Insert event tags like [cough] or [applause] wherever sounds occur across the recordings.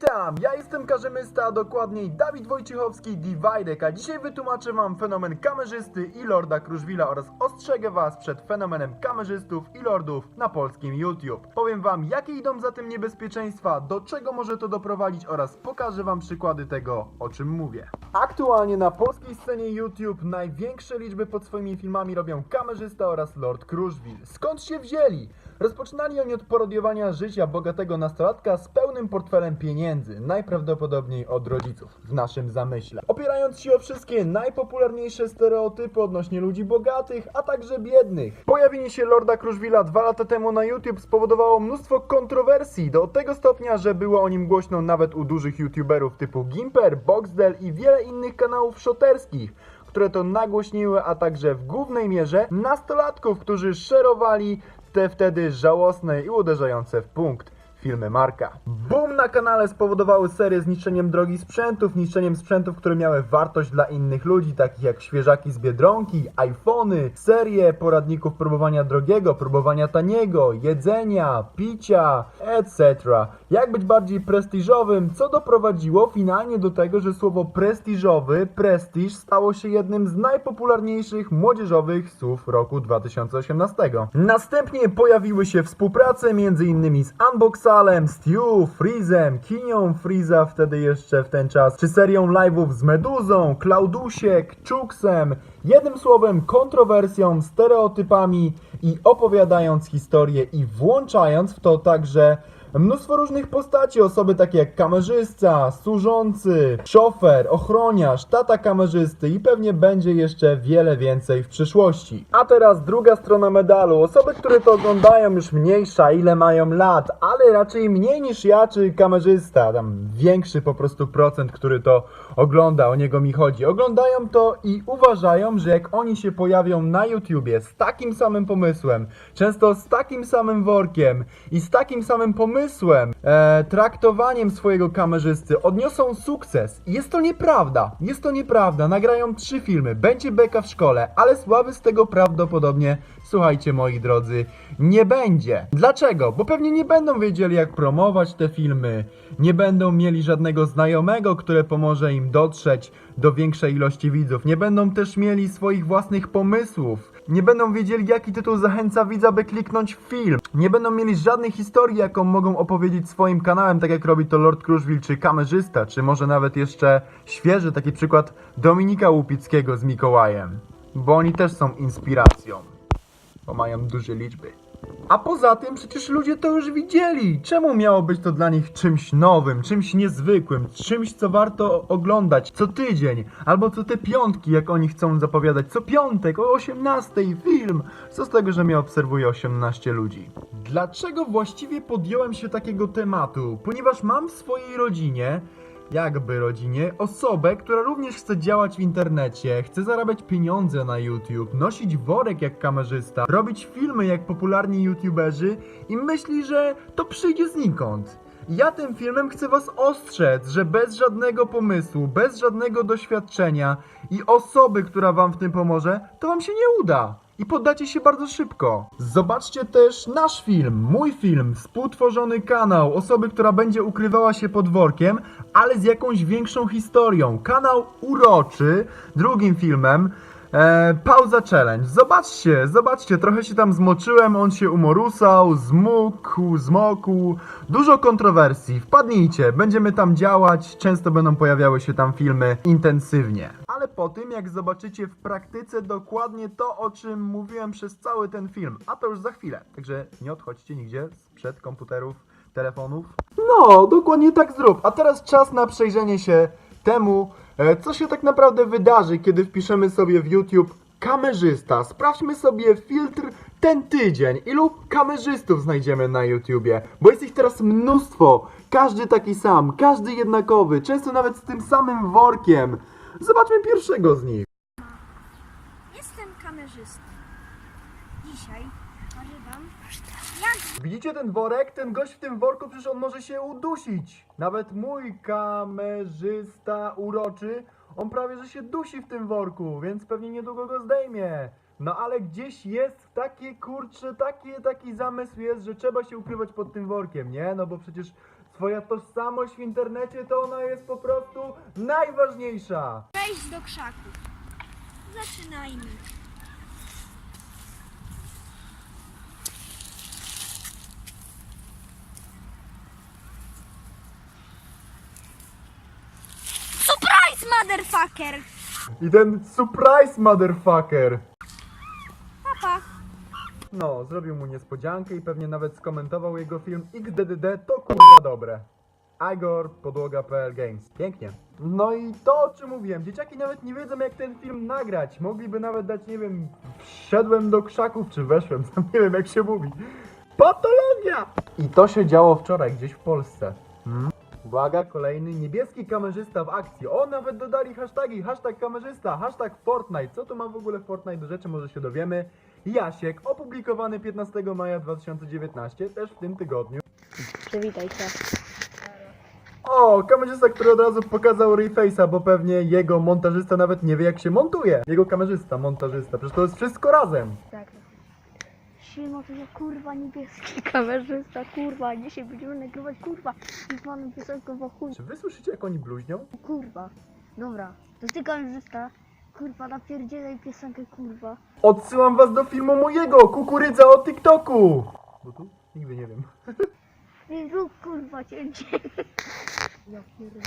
Witam, ja jestem karzymysta, a dokładniej Dawid Wojciechowski Dividek, a dzisiaj wytłumaczę wam fenomen kamerzysty i lorda Kruszwila oraz ostrzegę was przed fenomenem kamerzystów i lordów na polskim YouTube. Powiem wam jakie idą za tym niebezpieczeństwa, do czego może to doprowadzić oraz pokażę wam przykłady tego, o czym mówię. Aktualnie na polskiej scenie YouTube największe liczby pod swoimi filmami robią kamerzysta oraz lord Kruszwil. Skąd się wzięli? Rozpoczynali oni od parodiowania życia bogatego nastolatka z pełnym portfelem pieniędzy, najprawdopodobniej od rodziców, w naszym zamyśle. Opierając się o wszystkie najpopularniejsze stereotypy odnośnie ludzi bogatych, a także biednych. Pojawienie się Lorda Kruszwila dwa lata temu na YouTube spowodowało mnóstwo kontrowersji, do tego stopnia, że było o nim głośno nawet u dużych YouTuberów typu Gimper, Boxdel i wiele innych kanałów szoterskich które to nagłośniły, a także w głównej mierze nastolatków, którzy szerowali te wtedy żałosne i uderzające w punkt filmy Marka. Boom na kanale spowodowały serię z niszczeniem drogich sprzętów, niszczeniem sprzętów, które miały wartość dla innych ludzi, takich jak świeżaki z Biedronki, iPhony, serie poradników próbowania drogiego, próbowania taniego, jedzenia, picia, etc. Jak być bardziej prestiżowym, co doprowadziło finalnie do tego, że słowo prestiżowy, prestiż stało się jednym z najpopularniejszych młodzieżowych słów roku 2018. Następnie pojawiły się współprace m.in. z Unboxalem, Stu, Freezem, Kinią Freeza wtedy jeszcze w ten czas, czy serią live'ów z Meduzą, Klaudusiek, Czuksem, jednym słowem kontrowersją, stereotypami i opowiadając historię i włączając w to także Mnóstwo różnych postaci, osoby takie jak kamerzysta, służący, szofer, ochroniarz, tata kamerzysty i pewnie będzie jeszcze wiele więcej w przyszłości. A teraz druga strona medalu. Osoby, które to oglądają już mniejsza, ile mają lat, ale raczej mniej niż ja czy kamerzysta, tam większy po prostu procent, który to ogląda, o niego mi chodzi. Oglądają to i uważają, że jak oni się pojawią na YouTubie z takim samym pomysłem, często z takim samym workiem i z takim samym pomysłem, e, traktowaniem swojego kamerzysty, odniosą sukces. Jest to nieprawda. Jest to nieprawda. Nagrają trzy filmy, będzie beka w szkole, ale sławy z tego prawdopodobnie, słuchajcie moi drodzy, nie będzie. Dlaczego? Bo pewnie nie będą wiedzieli jak promować te filmy, nie będą mieli żadnego znajomego, które pomoże im dotrzeć do większej ilości widzów, nie będą też mieli swoich własnych pomysłów, nie będą wiedzieli jaki tytuł zachęca widza, by kliknąć w film, nie będą mieli żadnej historii, jaką mogą opowiedzieć swoim kanałem, tak jak robi to Lord Kruszwil, czy kamerzysta, czy może nawet jeszcze świeży taki przykład Dominika Łupickiego z Mikołajem, bo oni też są inspiracją bo mają duże liczby. A poza tym przecież ludzie to już widzieli. Czemu miało być to dla nich czymś nowym, czymś niezwykłym, czymś co warto oglądać co tydzień, albo co te piątki, jak oni chcą zapowiadać, co piątek o 18 film. Co z tego, że mnie obserwuje 18 ludzi? Dlaczego właściwie podjąłem się takiego tematu? Ponieważ mam w swojej rodzinie jakby rodzinie, osobę, która również chce działać w internecie, chce zarabiać pieniądze na YouTube, nosić worek jak kamerzysta, robić filmy jak popularni YouTuberzy i myśli, że to przyjdzie znikąd. Ja tym filmem chcę was ostrzec, że bez żadnego pomysłu, bez żadnego doświadczenia i osoby, która wam w tym pomoże, to wam się nie uda. I poddacie się bardzo szybko. Zobaczcie też nasz film, mój film, współtworzony kanał, osoby, która będzie ukrywała się pod workiem, ale z jakąś większą historią. Kanał uroczy, drugim filmem. E, pauza challenge. Zobaczcie, zobaczcie, trochę się tam zmoczyłem, on się umorusał, zmógł, zmokł. Dużo kontrowersji. Wpadnijcie, będziemy tam działać, często będą pojawiały się tam filmy intensywnie. Po tym, jak zobaczycie w praktyce dokładnie to, o czym mówiłem przez cały ten film, a to już za chwilę. Także nie odchodźcie nigdzie sprzed komputerów, telefonów. No, dokładnie tak zrób. A teraz czas na przejrzenie się temu, e, co się tak naprawdę wydarzy, kiedy wpiszemy sobie w YouTube kamerzysta. Sprawdźmy sobie filtr ten tydzień. Ilu kamerzystów znajdziemy na YouTubie? Bo jest ich teraz mnóstwo. Każdy taki sam, każdy jednakowy, często nawet z tym samym workiem. Zobaczmy pierwszego z nich. Jestem kamerzystą. Dzisiaj pokażę wam, jak Widzicie ten worek? Ten gość w tym worku przecież on może się udusić. Nawet mój kamerzysta uroczy, on prawie że się dusi w tym worku, więc pewnie niedługo go zdejmie. No ale gdzieś jest takie kurcze, taki, taki zamysł jest, że trzeba się ukrywać pod tym workiem, nie? No bo przecież Twoja tożsamość w internecie to ona jest po prostu najważniejsza. Wejść do krzaków. Zaczynajmy. Surprise, motherfucker! I ten surprise motherfucker. No, zrobił mu niespodziankę i pewnie nawet skomentował jego film XDDD to kurwa dobre. Igor, podłoga.pl Games. Pięknie. No i to o czym mówiłem, dzieciaki nawet nie wiedzą jak ten film nagrać. Mogliby nawet dać, nie wiem, wszedłem do krzaków czy weszłem, [laughs] tam nie wiem jak się mówi. Patologia! I to się działo wczoraj gdzieś w Polsce. Hmm? Uwaga, kolejny niebieski kamerzysta w akcji. O, nawet dodali hashtagi, hashtag kamerzysta, hashtag Fortnite. Co tu ma w ogóle Fortnite do rzeczy, może się dowiemy. Jasiek, opublikowany 15 maja 2019, też w tym tygodniu. Przywitaj się. O, kamerzysta, który od razu pokazał Reface'a, bo pewnie jego montażysta nawet nie wie jak się montuje. Jego kamerzysta, montażysta, przecież to jest wszystko razem. Tak. Siema, to ja kurwa niebieski [laughs] kamerzysta, kurwa, dzisiaj będziemy nagrywać, kurwa, i panem piosenkę wokół, Czy wy słyszycie jak oni bluźnią? kurwa. Dobra, to ty kamerzysta, kurwa, napierdzielaj piosenkę, kurwa. Odsyłam was do filmu mojego, kukurydza o TikToku! Bo tu? Nigdy nie wiem. [laughs] Nie rób, kurwa, cięcie. Ja pierdolę.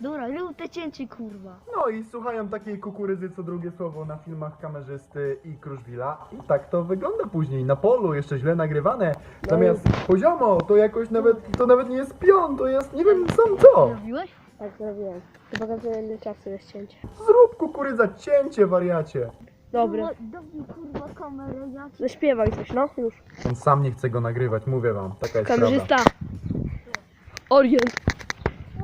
Dobra, rób te cięcie, kurwa. No i słuchają takiej kukurydzy co drugie słowo na filmach kamerzysty i Kruszwila. I tak to wygląda później, na polu, jeszcze źle nagrywane. Zamiast poziomo, to jakoś nawet, to nawet nie jest pion, to jest, nie wiem sam co. Zrobiłeś? Tak, zrobiłem. To pokazuję ile czasu jest cięcie. Zrób kukurydza cięcie, wariacie. Dobry. Dobry, kurwa, kamerę, ja cię... Zaśpiewaj coś, no, już. On sam nie chce go nagrywać, mówię wam, taka jest prawda. Kamerzysta. Orient.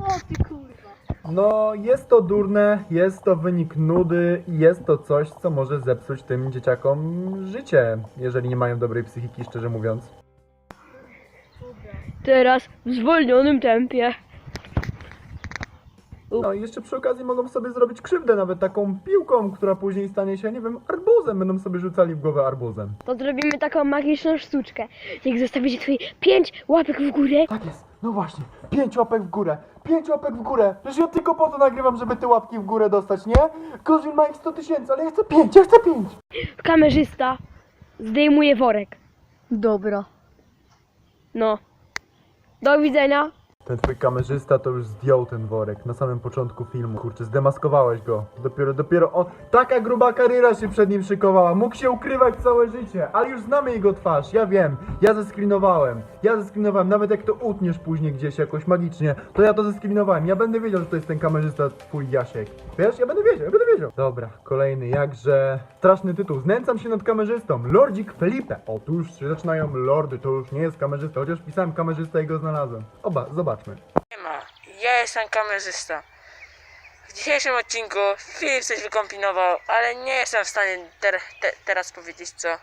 O, ty kurwa. No, jest to durne, jest to wynik nudy i jest to coś, co może zepsuć tym dzieciakom życie, jeżeli nie mają dobrej psychiki, szczerze mówiąc. Teraz w zwolnionym tempie. No i jeszcze przy okazji mogą sobie zrobić krzywdę nawet taką piłką, która później stanie się, nie wiem, arbuzem. Będą sobie rzucali w głowę arbuzem. To zrobimy taką magiczną sztuczkę. Jak zostawicie twoje pięć łapek w górę, Tak jest, no właśnie. Pięć łapek w górę, pięć łapek w górę. Przecież ja tylko po to nagrywam, żeby te łapki w górę dostać, nie? Kozin ma ich 100 tysięcy, ale ja chcę pięć, ja chcę pięć. kamerzysta zdejmuje worek. Dobra. No. Do widzenia. Ten twój kamerzysta to już zdjął ten worek na samym początku filmu. Kurczę, zdemaskowałeś go. Dopiero, dopiero on... Taka gruba kariera się przed nim szykowała. Mógł się ukrywać całe życie, ale już znamy jego twarz. Ja wiem, ja zeskrinowałem. Ja zeskrinowałem, nawet jak to utniesz później gdzieś jakoś magicznie, to ja to zeskrinowałem. Ja będę wiedział, że to jest ten kamerzysta twój Jasiek. Wiesz, ja będę wiedział, ja będę wiedział. Dobra, kolejny, jakże straszny tytuł. Znęcam się nad kamerzystą. Lordzik Felipe. O, tu już się zaczynają lordy, to już nie jest kamerzysta, chociaż pisałem kamerzysta i go znalazłem. Oba, zobaczmy. Siema, ja jestem kamerzysta. W dzisiejszym odcinku Filip coś wykombinował, ale nie jestem w stanie ter te teraz powiedzieć co.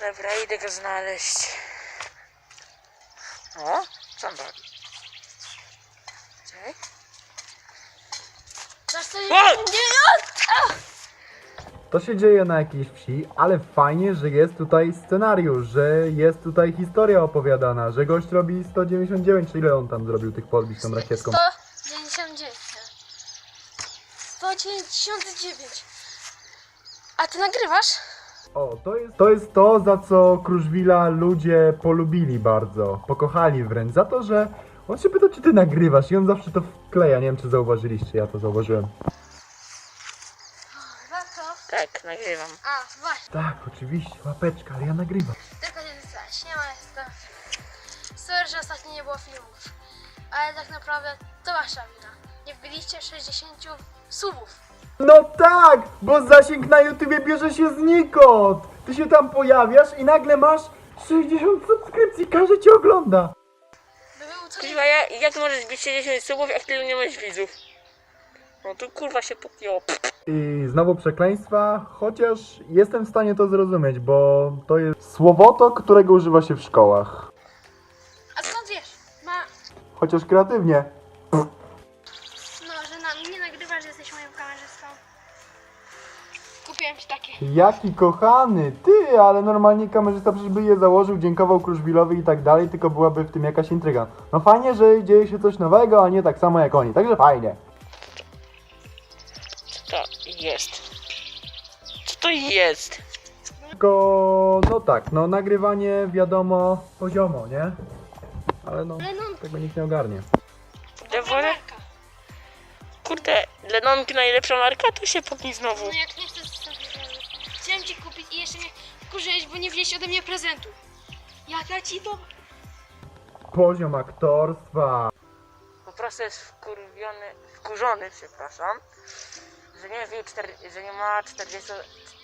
Dobra, idę go znaleźć. O, co on robi? Czekaj. O! To się dzieje na jakiejś wsi, ale fajnie, że jest tutaj scenariusz, że jest tutaj historia opowiadana, że gość robi 199, czy ile on tam zrobił tych podbić tą rakietką? 199. 199. A ty nagrywasz? O, to jest, to jest to, za co Kruszwila ludzie polubili bardzo, pokochali wręcz, za to, że on się pyta, czy ty nagrywasz i on zawsze to wkleja, nie wiem, czy zauważyliście, ja to zauważyłem. To. Tak, nagrywam. A, właśnie. Tak, oczywiście, łapeczka, ale ja nagrywam. Tylko nie dostałeś. Nie ma jestem. Sorry, że ostatnio nie było filmów. Ale tak naprawdę to wasza wina. Nie wbiliście 60 subów. No tak, bo zasięg na YouTubie bierze się znikąd. Ty się tam pojawiasz i nagle masz 60 subskrypcji, każdy cię ogląda. By był coś... Kurwa, ja, jak możesz zbić 60 subów, jak tyle nie masz widzów? No tu kurwa się pokięło. I znowu przekleństwa, chociaż jestem w stanie to zrozumieć, bo to jest słowotok, którego używa się w szkołach. A skąd wiesz? Ma... Chociaż kreatywnie. No, że na mnie nagrywasz, że jesteś moim kamerzystą. Kupiłem ci takie. jaki kochany, ty, ale normalnie kamerzysta przecież by je założył, dziękował Kruszwilowi i tak dalej, tylko byłaby w tym jakaś intryga. No fajnie, że dzieje się coś nowego, a nie tak samo jak oni, także fajnie. Co to jest? Co to jest? Tylko, no tak, no nagrywanie wiadomo poziomo, nie? Ale no, tego nikt nie ogarnie. Dewory? Kurde, Lenonki najlepsza marka, to się podnij znowu. No jak nie chcesz, Chciałem ci kupić i jeszcze mnie wkurzyłeś, bo nie wzięłeś ode mnie prezentu. Jak ja ci to... Poziom aktorstwa. Po prostu jest wkurwiony, wkurzony, przepraszam, że nie czter, że nie ma 40,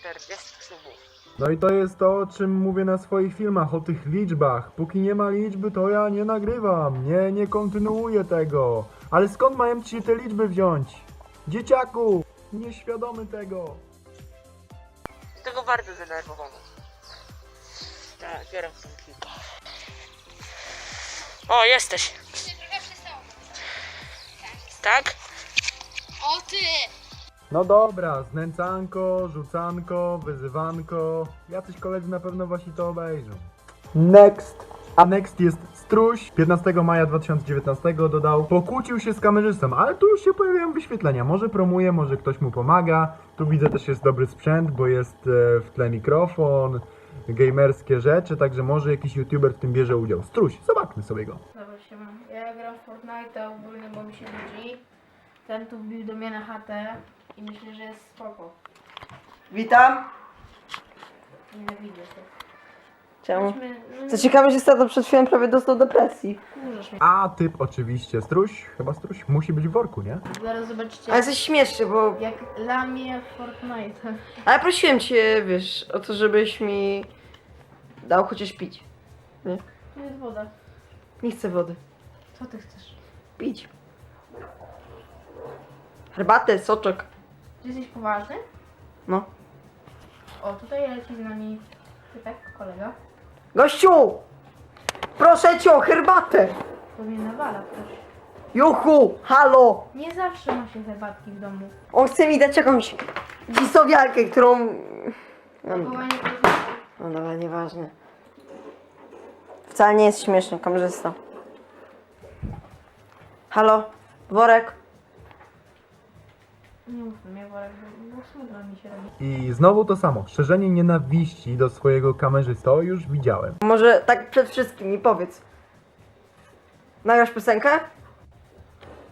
40 subów. No i to jest to, o czym mówię na swoich filmach, o tych liczbach. Póki nie ma liczby, to ja nie nagrywam, nie, nie kontynuuję tego. Ale skąd mają ci się te liczby wziąć? Dzieciaku, nieświadomy tego. Tego bardzo zdenerwowany. Tak, biorę kilka. O, jesteś. Się trochę przestało. Tak? O ty! No dobra, znęcanko, rzucanko, wyzywanko. Jacyś koledzy na pewno właśnie to obejrzą. Next. A next jest Struś. 15 maja 2019 dodał, pokłócił się z kamerzystą, ale tu już się pojawiają wyświetlenia. Może promuje, może ktoś mu pomaga. Tu widzę też jest dobry sprzęt, bo jest e, w tle mikrofon, gamerskie rzeczy, także może jakiś youtuber w tym bierze udział. Struś, zobaczmy sobie go. Dobra, siema. Ja gram w Fortnite'a ogólnie, bo mi się nudzi. Ten tu wbił do mnie na chatę i myślę, że jest spoko. Witam. Nienawidzę to. Czemu? Chodźmy, no Co ciekawe, że Stato przed chwilą prawie dostał depresji. kurzasz mnie. A typ oczywiście, Struś, chyba Struś, musi być w worku, nie? Zaraz zobaczycie, Ale coś śmieszny, bo... jak lamie w Fortnite. [laughs] Ale prosiłem cię, wiesz, o to, żebyś mi dał chociaż pić. Tu jest woda. Nie chcę wody. Co ty chcesz? Pić. Herbatę, soczek. Ty jesteś poważny? No. O, tutaj leci z nami typek, kolega. Gościu! Proszę cię o herbatę! To mnie nawala ktoś. Juchu! Halo! Nie zawsze ma się herbatki w domu. On chce mi dać jakąś dzisowiarkę, którą... No, Wołanie to no dobra, nieważne. Wcale nie jest śmieszny, kamerzysta. Halo? Worek? Nie mów do mnie, worek, bo, bo smutno mi się robi. I znowu to samo, szerzenie nienawiści do swojego kamerzysty, to już widziałem. Może tak przed wszystkim mi powiedz. Nagrasz piosenkę?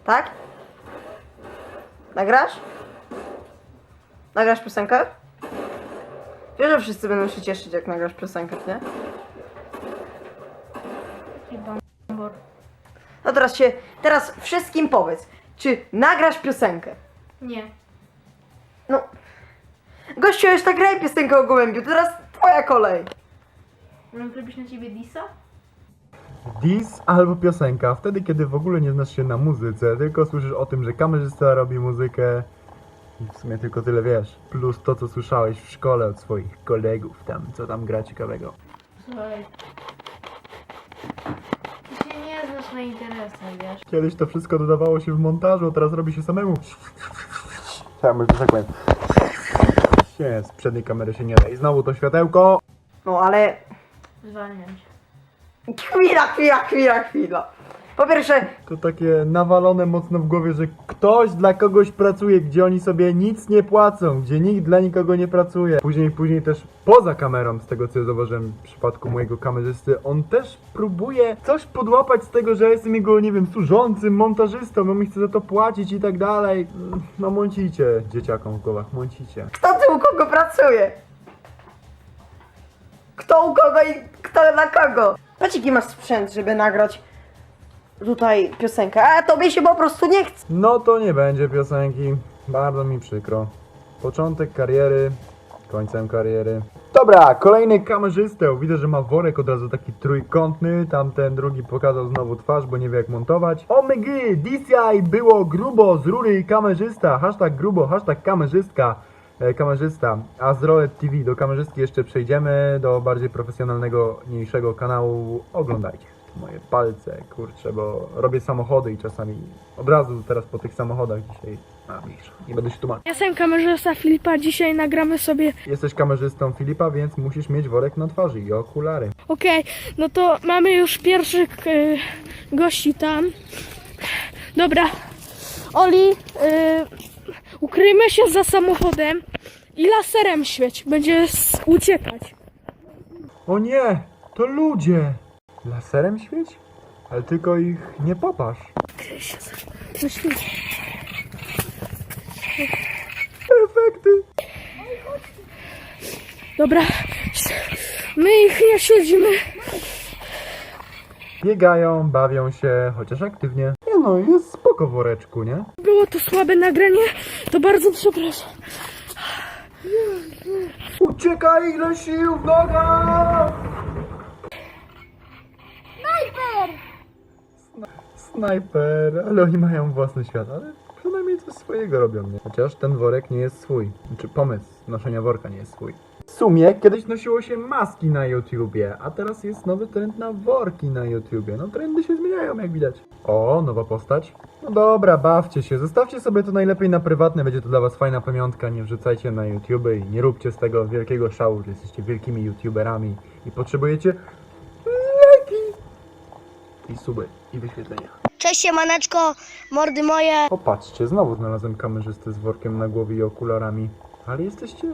Tak? Nagrasz? Nagrasz piosenkę? Wiesz, że wszyscy będą się cieszyć, jak nagrasz piosenkę, nie? No teraz się, teraz wszystkim powiedz, czy nagrasz piosenkę? Nie. No, gościu już tak graj piosenkę o gołębiu, teraz twoja kolej. Mam zrobić na ciebie disa? Dis albo piosenka, wtedy kiedy w ogóle nie znasz się na muzyce, tylko słyszysz o tym, że kamerzysta robi muzykę i w sumie tylko tyle wiesz. Plus to, co słyszałeś w szkole od swoich kolegów tam, co tam gra ciekawego. Słuchaj. Na interesach, wiesz? Kiedyś to wszystko dodawało się w montażu, a teraz robi się samemu. Trzeba może tak powiem. Nie, z przedniej kamery się nie da. I znowu to światełko. No ale Zwalniam chwila, chwila, chwila, chwila. Po pierwsze, To takie nawalone mocno w głowie, że ktoś dla kogoś pracuje, gdzie oni sobie nic nie płacą, gdzie nikt dla nikogo nie pracuje. Później, później też poza kamerą, z tego co ja zauważyłem w przypadku mojego kamerzysty, on też próbuje coś podłapać z tego, że ja jestem jego, nie wiem, służącym, montażystą, on mi chce za to płacić i tak dalej. No mącicie dzieciakom w głowach, mącicie. kto tu u kogo pracuje? Kto u kogo i kto dla kogo? Patrz jaki masz sprzęt, żeby nagrać tutaj piosenkę, a tobie się po prostu nie chce. No to nie będzie piosenki. Bardzo mi przykro. Początek kariery, końcem kariery. Dobra, kolejny kamerzystę. Widzę, że ma worek od razu taki trójkątny. Tamten drugi pokazał znowu twarz, bo nie wie jak montować. Omygy, dzisiaj było grubo z rury kamerzysta. Hashtag grubo, hashtag kamerzystka. E, kamerzysta, a z Rolet TV do kamerzystki jeszcze przejdziemy, do bardziej profesjonalnego, mniejszego kanału. Oglądajcie. Moje palce, kurczę, bo robię samochody i czasami od razu teraz po tych samochodach dzisiaj. A, widzisz, nie będę się tłumaczył. Jestem kamerzysta Filipa, dzisiaj nagramy sobie... Jesteś kamerzystą Filipa, więc musisz mieć worek na twarzy i okulary. Okej, no to mamy już pierwszych y, gości tam. Dobra, Oli, y, ukryjmy się za samochodem i laserem świeć, będzie uciekać. O nie, to ludzie! Laserem świeć? Ale tylko ich nie popasz. No świeć. Efekty! Dobra, my ich nie śledzimy. Biegają, bawią się, chociaż aktywnie. Nie no, jest spoko w woreczku, nie? Było to słabe nagranie, to bardzo przepraszam. Uciekaj, ile sił w nogach! Snajper, ale oni mają własny świat, ale przynajmniej coś swojego robią, nie? Chociaż ten worek nie jest swój. Znaczy pomysł noszenia worka nie jest swój. W sumie kiedyś nosiło się maski na YouTubie, a teraz jest nowy trend na worki na YouTubie. No trendy się zmieniają, jak widać. O, nowa postać. No dobra, bawcie się. Zostawcie sobie to najlepiej na prywatne, będzie to dla was fajna pamiątka. Nie wrzucajcie na YouTube i nie róbcie z tego wielkiego szału, że jesteście wielkimi YouTuberami i potrzebujecie i suby i wyświetlenia. Cześć siemaneczko, mordy moje. Popatrzcie, znowu znalazłem kamerzystę z workiem na głowie i okularami. Ale jesteście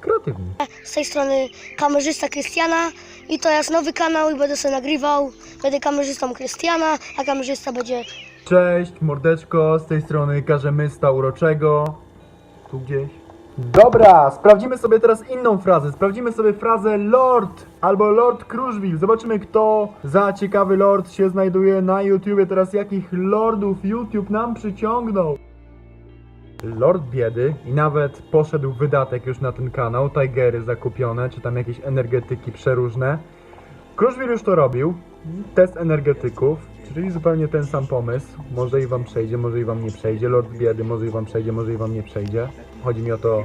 kreatywni. Z tej strony kamerzysta Krystiana i to jest nowy kanał i będę sobie nagrywał. Będę kamerzystą Krystiana, a kamerzysta będzie Cześć, mordeczko, z tej strony Karzemysta Uroczego. Tu gdzieś. Dobra, sprawdzimy sobie teraz inną frazę. Sprawdzimy sobie frazę Lord albo Lord Kruszwil. Zobaczymy, kto za ciekawy Lord się znajduje na YouTubie. Teraz jakich Lordów YouTube nam przyciągnął. Lord biedy i nawet poszedł wydatek już na ten kanał. Tigery zakupione, czy tam jakieś energetyki przeróżne. Kruszwil już to robił. Test energetyków, czyli zupełnie ten sam pomysł. Może i wam przejdzie, może i wam nie przejdzie. Lord biedy, może i wam przejdzie, może i wam nie przejdzie. Chodzi mi o to,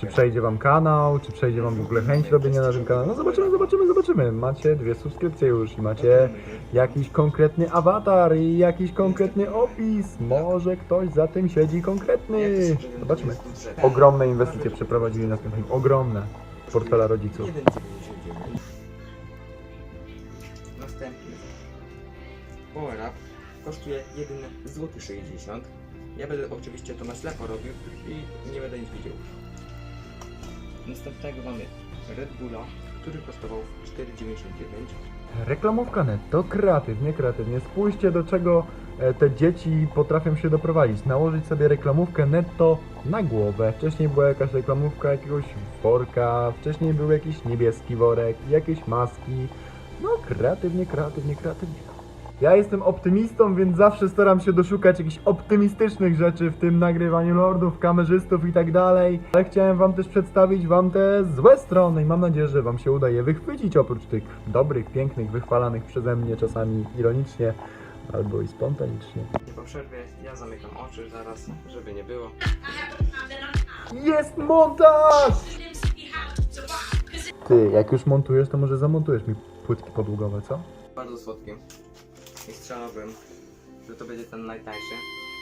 czy przejdzie wam kanał, czy przejdzie wam w ogóle chęć robienia na tym kanale. No zobaczymy, zobaczymy, zobaczymy. Macie dwie subskrypcje już i macie jakiś konkretny awatar i jakiś konkretny opis. Może ktoś za tym siedzi konkretny. Zobaczymy. Ogromne inwestycje przeprowadzili na tym. Ogromne. Portfela rodziców. 1,99. Następny Power Up kosztuje jedynie złoty 60. Ja będę oczywiście to na ślepo robił i nie będę nic widział. Następnego mamy Red Bulla, który kosztował 4,99. Reklamówka netto, kreatywnie, kreatywnie. Spójrzcie do czego e, te dzieci potrafią się doprowadzić. Nałożyć sobie reklamówkę netto na głowę. Wcześniej była jakaś reklamówka jakiegoś worka, wcześniej był jakiś niebieski worek, jakieś maski. No kreatywnie, kreatywnie, kreatywnie. Ja jestem optymistą, więc zawsze staram się doszukać jakichś optymistycznych rzeczy w tym nagrywaniu lordów, kamerzystów i tak dalej. Ale chciałem wam też przedstawić wam te złe strony i mam nadzieję, że wam się uda je wychwycić oprócz tych dobrych, pięknych, wychwalanych przeze mnie czasami ironicznie albo i spontanicznie. I po przerwie ja zamykam oczy zaraz, żeby nie było. Jest montaż! Ty, jak już montujesz, to może zamontujesz mi płytki podługowe, co? Bardzo słodkim. I strzelałbym, że to będzie ten najtańszy.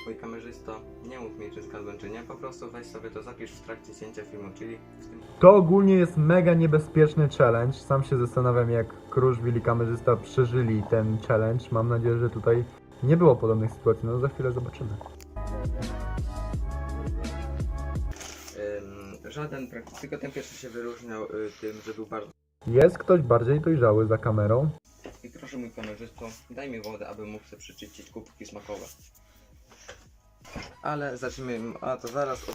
Mój kamerzysto nie mów mi czy zgadłem czy nie, po prostu weź sobie to zapisz w trakcie cięcia filmu, czyli w tym To ogólnie jest mega niebezpieczny challenge. Sam się zastanawiam, jak Kruszwil i kamerzysta przeżyli ten challenge. Mam nadzieję, że tutaj nie było podobnych sytuacji. No za chwilę zobaczymy. Ym, żaden, prak- tylko ten pierwszy się wyróżniał y, tym, że był bardzo... Jest ktoś bardziej dojrzały za kamerą. Proszę mój kamerzysto, daj mi wodę, aby mógł sobie przeczyścić kubki smakowe. Ale zacznijmy, a to zaraz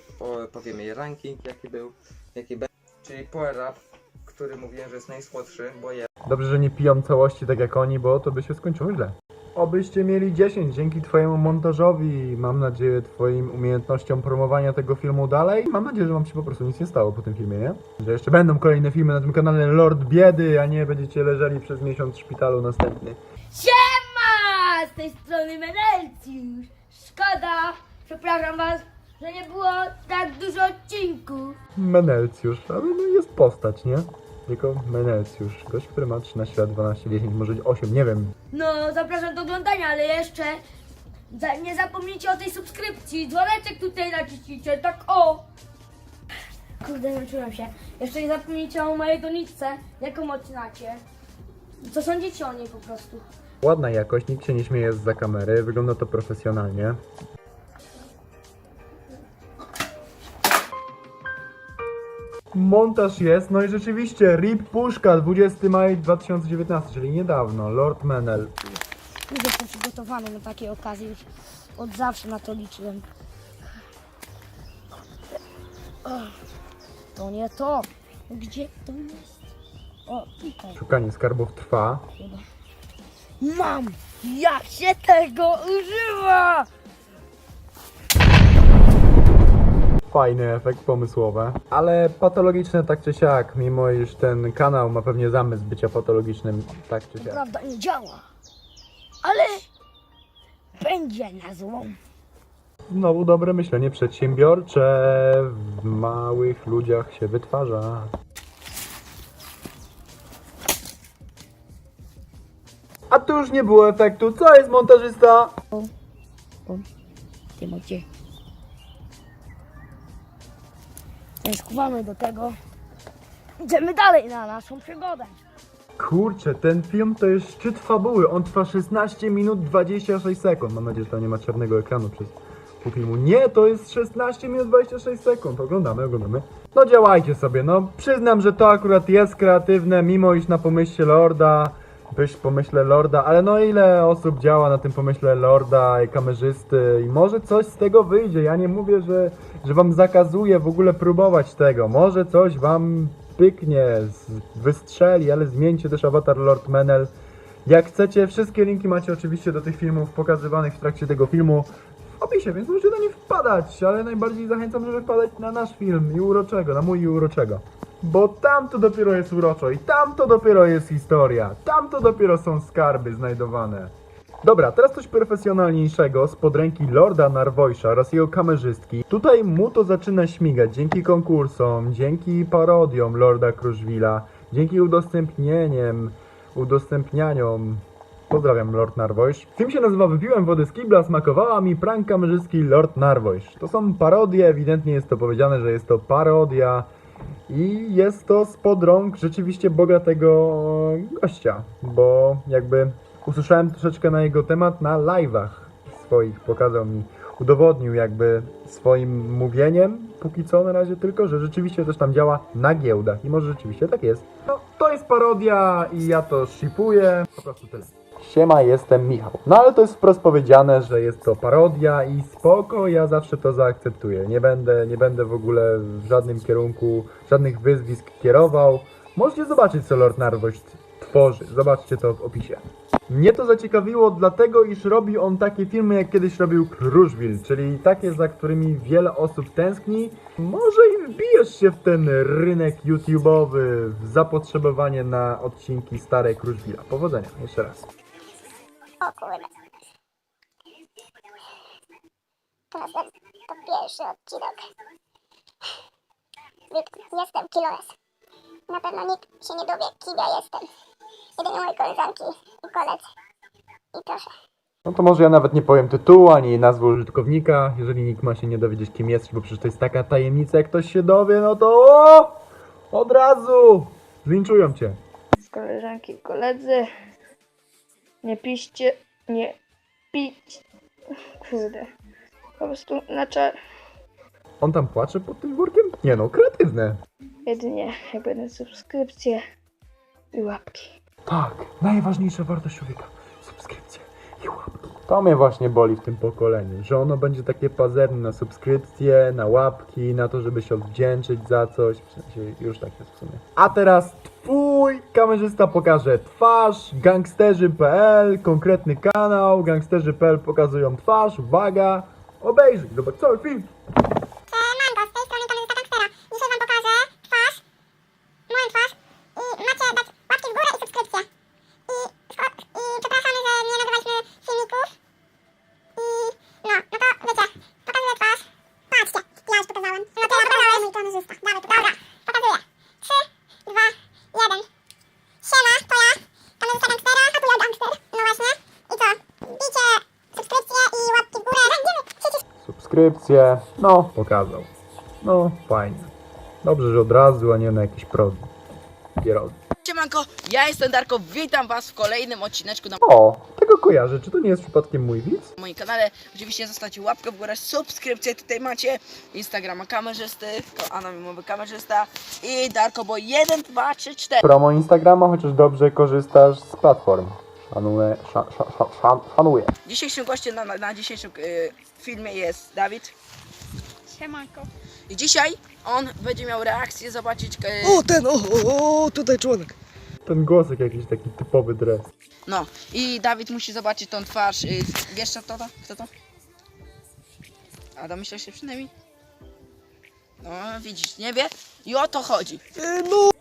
powiemy jej ranking, jaki był, jaki będzie. Czyli Power Up, który mówiłem, że jest najsłodszy, bo jest. Dobrze, że nie piją całości tak jak oni, bo to by się skończyło źle. Obyście mieli 10 dzięki Twojemu montażowi. Mam nadzieję Twoim umiejętnościom promowania tego filmu dalej. Mam nadzieję, że Wam się po prostu nic nie stało po tym filmie, nie? Że jeszcze będą kolejne filmy na tym kanale Lord Biedy, a nie będziecie leżeli przez miesiąc w szpitalu następny. Siema! Z tej strony Menelciusz. Szkoda, przepraszam was, że nie było tak dużo odcinków. Menelcjusz, ale no jest postać, nie? Tylko Menelcjusz. Gość, który ma 13 lat, 12, 10, może 8, nie wiem. No, zapraszam do oglądania, ale jeszcze za, nie zapomnijcie o tej subskrypcji. Dzwoneczek tutaj naciśnijcie, tak o! Kurde, męczyłem się. Jeszcze nie zapomnijcie o mojej doniczce, jaką odcinacie. Co sądzicie o niej po prostu? Ładna jakość, nikt się nie śmieje za kamery, wygląda to profesjonalnie. Montaż jest, no i rzeczywiście, RIP Puszka, 20 maj 2019, czyli niedawno, Lord Menel. Jestem przygotowany na takie okazje, już od zawsze na to liczyłem. To nie to. Gdzie to jest? O, tutaj. Szukanie skarbów trwa. Mam! Jak się tego używa? Fajny efekt, pomysłowe. Ale patologiczne tak czy siak, mimo iż ten kanał ma pewnie zamysł bycia patologicznym, tak czy siak. Prawda nie działa. Ale będzie na złą. Znowu dobre myślenie przedsiębiorcze w małych ludziach się wytwarza. A tu już nie było efektu. Co jest montażysta? Tymocie. Więc do tego. Idziemy dalej na naszą przygodę. Kurczę, ten film to jest szczyt fabuły. On trwa 16 minut 26 sekund. Mam nadzieję, że tam nie ma czarnego ekranu przez pół filmu. Nie, to jest 16 minut 26 sekund. Oglądamy, oglądamy. No działajcie sobie, no przyznam, że to akurat jest kreatywne, mimo iż na pomyśle Lorda, byś pomyśle Lorda, ale no ile osób działa na tym pomyśle Lorda i kamerzysty i może coś z tego wyjdzie. Ja nie mówię, że, że wam zakazuję w ogóle próbować tego. Może coś wam pyknie, wystrzeli, ale zmieńcie też awatar Lord Menel. Jak chcecie, wszystkie linki macie oczywiście do tych filmów pokazywanych w trakcie tego filmu w opisie, więc możecie na nie wpadać, ale najbardziej zachęcam, żeby wpadać na nasz film i uroczego, na mój i uroczego. Bo tam to dopiero jest uroczo i tam to dopiero jest historia, tam to dopiero są skarby znajdowane. Dobra, teraz coś profesjonalniejszego spod ręki Lorda Narwojsza oraz jego kamerzystki. Tutaj mu to zaczyna śmigać dzięki konkursom, dzięki parodiom Lorda Kruszwila, dzięki udostępnieniem, udostępnianiom. Pozdrawiam Lord Narwojsz. Film się nazywa Wypiłem wodę z kibla, smakowała mi prank kamerzystki Lord Narwojsz. To są parodie, ewidentnie jest to powiedziane, że jest to parodia. I jest to spod rąk rzeczywiście bogatego gościa, bo jakby usłyszałem troszeczkę na jego temat na live'ach swoich, pokazał mi, udowodnił jakby swoim mówieniem, póki co na razie tylko, że rzeczywiście też tam działa na giełdach i może rzeczywiście tak jest. No, to jest parodia i ja to shipuję, po prostu tyle. Siema, jestem Michał. No ale to jest wprost powiedziane, że jest to parodia i spoko, ja zawsze to zaakceptuję. Nie będę, nie będę w ogóle w żadnym kierunku, żadnych wyzwisk kierował. Możecie zobaczyć, co Lord Narwość tworzy. Zobaczcie to w opisie. Mnie to zaciekawiło dlatego, iż robi on takie filmy, jak kiedyś robił Kruszwil, czyli takie, za którymi wiele osób tęskni. Może i wbijesz się w ten rynek YouTube'owy, w zapotrzebowanie na odcinki starej Kruszwila. Powodzenia, jeszcze raz. O kurde. To pierwszy odcinek. Jestem Kilones. Na pewno nikt się nie dowie, kim ja jestem. Jedynie moje koleżanki i koledzy. I proszę. No to może ja nawet nie powiem tytułu ani nazwy użytkownika, jeżeli nikt ma się nie dowiedzieć kim jesteś, bo przecież to jest taka tajemnica, jak ktoś się dowie, no to o! Od razu! Zlinczują cię. Koleżanki, koledzy, nie piszcie, nie pić. Kurde. Po prostu na czar... On tam płacze pod tym workiem? Nie no, kreatywne. Jedynie jak będę subskrypcje i łapki. Tak, najważniejsza wartość człowieka. Subskrypcje i łapki. To mnie właśnie boli w tym pokoleniu, że ono będzie takie pazerne na subskrypcje, na łapki, na to, żeby się odwdzięczyć za coś. W sensie już tak jest w sumie. A teraz twój kamerzysta pokaże twarz, gangsterzy.pl, konkretny kanał, gangsterzy.pl pokazują twarz, uwaga, obejrzyj, zobacz cały film. Mango, z tej strony kamerzysta gangstera. Dzisiaj wam pokażę twarz, moją twarz i macie dać łapki w górę i subskrypcję. I, sko- i przepraszamy, że nie nagrywaliśmy filmików. I no, no to wiecie, pokazuję twarz. Patrzcie, ja już pokazałem. No to ja pokazałem mój kamerzysta. Dawaj, to dobra, pokazuję. 3, 2, subskrypcję. No, pokazał. No, fajnie. Dobrze, że od razu, a nie na jakiś prod. Pierogi. Siemanko, ja jestem Darko, witam was w kolejnym odcineczku na O, tego kojarzę. Czy to nie jest przypadkiem mój widz? moim kanale. Oczywiście zostawcie łapkę w górę, subskrypcję, tutaj macie Instagrama kamerzysty, to anonimowy kamerzysta i Darko, bo 1, 2, 3, 4. Promo Instagrama, chociaż dobrze korzystasz z platform. Szanuję, sza, sza, sza, szan, szanuję. Dzisiejszym gościem na, na, dzisiejszym y, filmie jest Dawid Siemanko. i dzisiaj on będzie miał reakcję zobaczyć... Y, O, ten, o, o, o, tutaj członek. Ten głosek jakiś taki typowy dres. no i Dawid musi zobaczyć tą twarz, y, wiesz co to? Kto to? A domyślasz się przynajmniej? No widzisz, nie wie? I o to chodzi.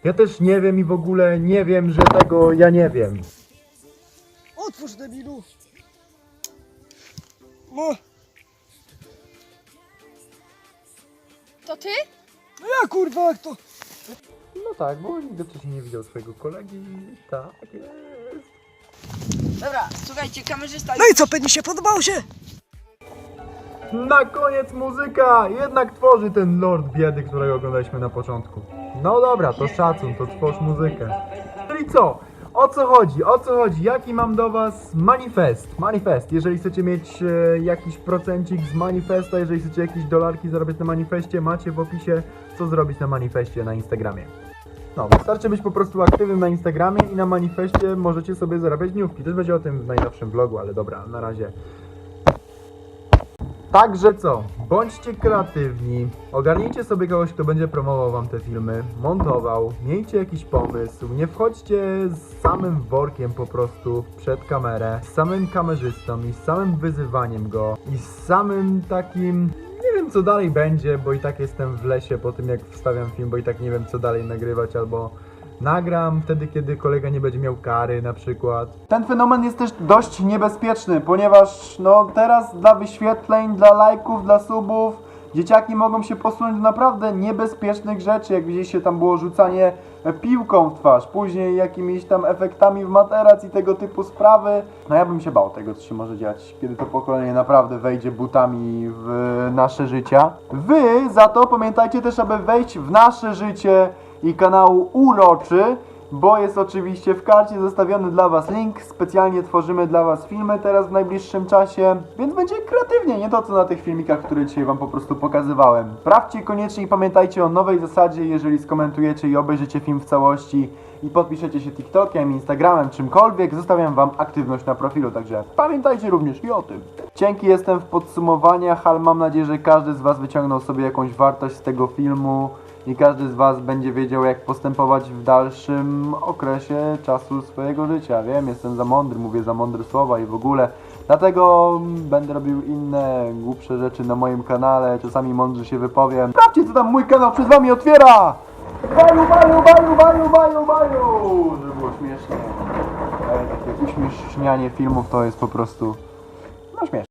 Ja też nie wiem i w ogóle nie wiem, że tego ja nie wiem. Otwórz debilu. No, To ty? no ja kurwa, jak to... No tak, bo nigdy wcześniej nie widział swojego kolegi. Tak jest. Dobra, słuchajcie, kamerzysta... No i co, Penny się podobało się? Na koniec muzyka! Jednak tworzy ten Lord Biedy, którego oglądaliśmy na początku. No dobra, to szacun, to tworz muzykę. Czyli co? O co chodzi? O co chodzi? Jaki mam do was manifest? Manifest. Jeżeli chcecie mieć e, jakiś procencik z manifesta, jeżeli chcecie jakieś dolarki zarabiać na manifestie, macie w opisie co zrobić na manifestie na Instagramie. No, wystarczy być po prostu aktywnym na Instagramie i na manifestie możecie sobie zarabiać dniówki. Też będzie o tym w najnowszym vlogu, ale dobra, na razie Także co? Bądźcie kreatywni, ogarnijcie sobie kogoś, kto będzie promował wam te filmy, montował, miejcie jakiś pomysł, nie wchodźcie z samym workiem po prostu przed kamerę, z samym kamerzystą i z samym wyzywaniem go i z samym takim... Nie wiem co dalej będzie, bo i tak jestem w lesie po tym jak wstawiam film, bo i tak nie wiem co dalej nagrywać albo nagram wtedy, kiedy kolega nie będzie miał kary na przykład. Ten fenomen jest też dość niebezpieczny, ponieważ no teraz dla wyświetleń, dla lajków, dla subów dzieciaki mogą się posunąć do naprawdę niebezpiecznych rzeczy, jak widzieliście tam było rzucanie piłką w twarz, później jakimiś tam efektami w materac i tego typu sprawy. No ja bym się bał tego, co się może dziać, kiedy to pokolenie naprawdę wejdzie butami w nasze życia. Wy za to pamiętajcie też, aby wejść w nasze życie i kanału Uroczy, bo jest oczywiście w karcie zostawiony dla Was link. Specjalnie tworzymy dla Was filmy teraz w najbliższym czasie, więc będzie kreatywnie, nie to co na tych filmikach, które dzisiaj Wam po prostu pokazywałem. Sprawdźcie koniecznie i pamiętajcie o nowej zasadzie, jeżeli skomentujecie i obejrzycie film w całości i podpiszecie się TikTokiem, Instagramem, czymkolwiek, zostawiam Wam aktywność na profilu, także pamiętajcie również i o tym. Dzięki jestem w podsumowaniach, ale mam nadzieję, że każdy z Was wyciągnął sobie jakąś wartość z tego filmu i każdy z Was będzie wiedział, jak postępować w dalszym okresie czasu swojego życia. Wiem, jestem za mądry, mówię za mądre słowa i w ogóle. Dlatego będę robił inne głupsze rzeczy na moim kanale, czasami mądrze się wypowiem. Sprawdźcie, co tam mój kanał przed Wami otwiera! Baju, baju, baju, baju, baju, baju! Żeby było śmiesznie. Ale takie uśmiesznianie filmów to jest po prostu... No śmieszne.